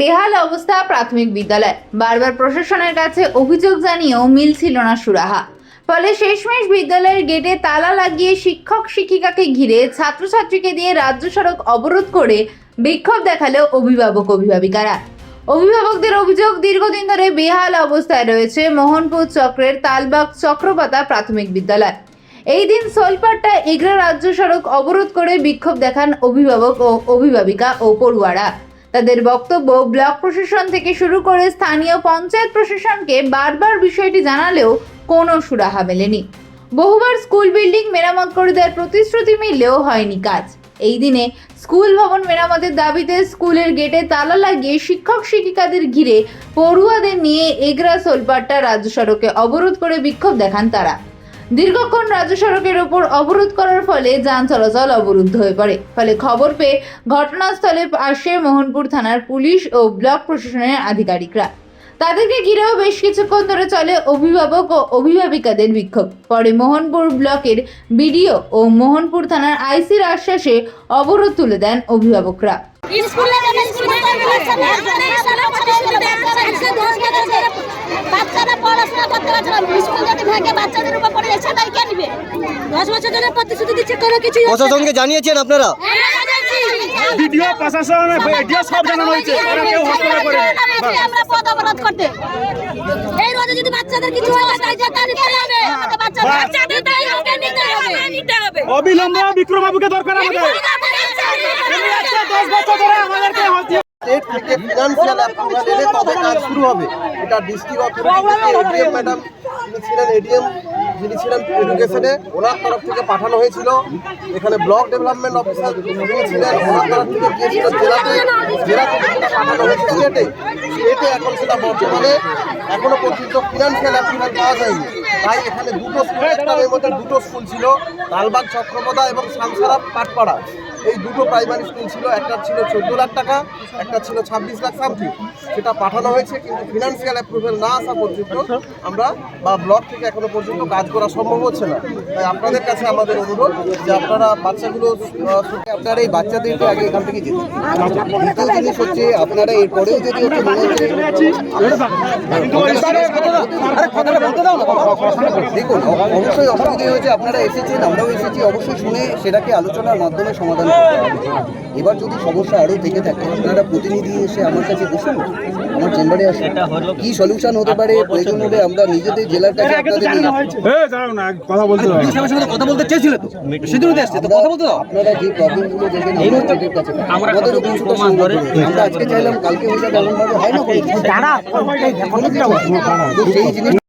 বেহাল অবস্থা প্রাথমিক বিদ্যালয়। বারবার প্রশাসনের কাছে অভিযোগ জানিয়েও মিল ছিল না সুরাহা। ফলে শেষমেশ বিদ্যালয়ের গেটে তালা লাগিয়ে শিক্ষক শিক্ষিকাকে ঘিরে ছাত্রছাত্রীকে দিয়ে রাজ্য সড়ক অবরোধ করে বিক্ষোভ দেখাল অভিভাবক অভিভাবিকারা। অভিভাবকদের অভিযোগ, দীর্ঘদিন ধরে বেহাল অবস্থায় রয়েছে মোহনপুর চক্রের তালবাগ চক্রপাতা প্রাথমিক বিদ্যালয়। এই দিন সোলপাট্টা এগরা রাজ্য সড়ক অবরোধ করে বিক্ষোভ দেখান অভিভাবক ও অভিভাবিকা ও পড়ুয়ারা। তাদের বক্তব্য ব্লক প্রশাসন থেকে শুরু করে স্থানীয় পঞ্চায়েত প্রশাসনকে বারবার বিষয়টি জানালেও কোনো সুরাহা মেলেনি। বহুবার স্কুল বিল্ডিং মেরামত করে দেওয়ার প্রতিশ্রুতি মিললেও হয়নি কাজ। এই দিনে স্কুল ভবন মেরামতের দাবিতে স্কুলের গেটে তালা লাগিয়ে শিক্ষক শিক্ষিকাদের ঘিরে পড়ুয়াদের নিয়ে এগরা সোলপাট্টা রাজ্য সড়কে অবরোধ করে বিক্ষোভ দেখান তারা। দীর্ঘক্ষণ রাজ্য সড়কের ওপর অবরোধ করার ফলে যান চলাচল অবরুদ্ধ হয়ে পড়ে। ফলে খবর পেয়ে ঘটনাস্থলে আসে মোহনপুর থানার পুলিশ ও ব্লক প্রশাসনের আধিকারিকরা। তাদেরকে ঘিরেও বেশ কিছুক্ষণ ধরে চলে অভিভাবক ও অভিভাবিকাদের বিক্ষোভ। পরে মোহনপুর ব্লকের বিডিও ও মোহনপুর থানার আইসির আশ্বাসে অবরোধ তুলে দেন অভিভাবকরা স্কুলে যাবে স্কুলে যাবে বাচ্চারা স্কুলে বাচ্চারা একশো দশ বছর ধরে বাচ্চারা করতে পারছে না স্কুল যদি ভেঙে বাচ্চাদের উপর পড়ে যাচ্ছে তাই কে নিবে? দশ বছর ধরে প্রতিশ্রুতি দিচ্ছে কোনো কিছু প্রশাসনকে জানিয়েছেন আপনারা? ভিডিও প্রশাসন ভিডিও সব জানানো হয়েছে। ওরা কেউ হস্তক্ষেপ করে আমরা পদ অবরোধ করতে। এই রোজে যদি বাচ্চাদের কিছু হয় তাই যে নিতে হবে। বাচ্চাদের বাচ্চাদের তাই ওকে নিতে হবে। নিতে হবে। অবিলম্বে বিক্রমবাবুকে দরকার আমাদের। উনি আজকে দশ বছর ধরে আমাদেরকে স্টেট থেকে ফিনান্সিয়াল অ্যাপ্রুভাল এলে তবে কাজ শুরু হবে। এটা ডিস্ট্রিক্ট অথরিটি এডিএম ম্যাডাম, যিনি ছিলেন এডিএম যিনি ছিলেন এডুকেশনে ওনার তরফ থেকে পাঠানো হয়েছিল। এখানে ব্লক ডেভেলপমেন্ট অফিসার যিনি ছিলেন, ওনার তরফ থেকে গিয়েছিল জেলাতে, জেলা থেকে পাঠানো হয়েছে স্টেটে। স্টেটে এখন সেটা বর্তমানে এখনও পর্যন্ত ফিনান্সিয়াল অ্যাপ্রুভাল পাওয়া যায়নি। তাই এখানে দুটো স্কুল একটা মধ্যে দুটো স্কুল ছিল লালবাগ চক্রপদা এবং সানসারা পাটপাড়া। এই দুটো প্রাইমারি স্কুল ছিল, একটা ছিল চোদ্দ লাখ টাকা, একটা ছিল ছাব্বিশ লাখ সামথিং সেটা পাঠানো হয়েছে, কিন্তু ফিনান্সিয়াল অ্যাপ্রুভেল না আসা পর্যন্ত আমরা বা ব্লক থেকে এখনও পর্যন্ত কাজ করা সম্ভব হচ্ছে না তাই আপনাদের কাছে আমাদের অনুরোধ যে আপনারা বাচ্চাগুলো আপনারা এই বাচ্চাদেরকে আগে এখান থেকে যেতে দ্বিতীয় জিনিস হচ্ছে, আপনারা এরপরেও যদি হচ্ছে দেখুন, অবশ্যই অসুবিধা হয়েছে, আপনারা এসেছেন, আমরাও এসেছি, অবশ্যই শুনে সেটাকে আলোচনার মাধ্যমে সমাধান। এবার যদি সমস্যা আরও থেকে থাকে আপনারা প্রতিনিধি এসে আমার কাছে বসুন আমার চেম্বারে আসুন। কি সলিউশন হতে পারে প্রয়োজন হলে আমরা নিজেদের জেলার কাছে আপনাদের কথা বলতে কথা বলতে চেয়েছিল তো? সেদিনও আসছে তো কথা বলতে আপনারা যে প্রবলেমগুলো দেখবেন আমরা তাদের কাছে আমাদের করে আমরা আজকে চাইলাম কালকে হয়ে যাবে এমন ভাবে হয় না। সেই জিনিস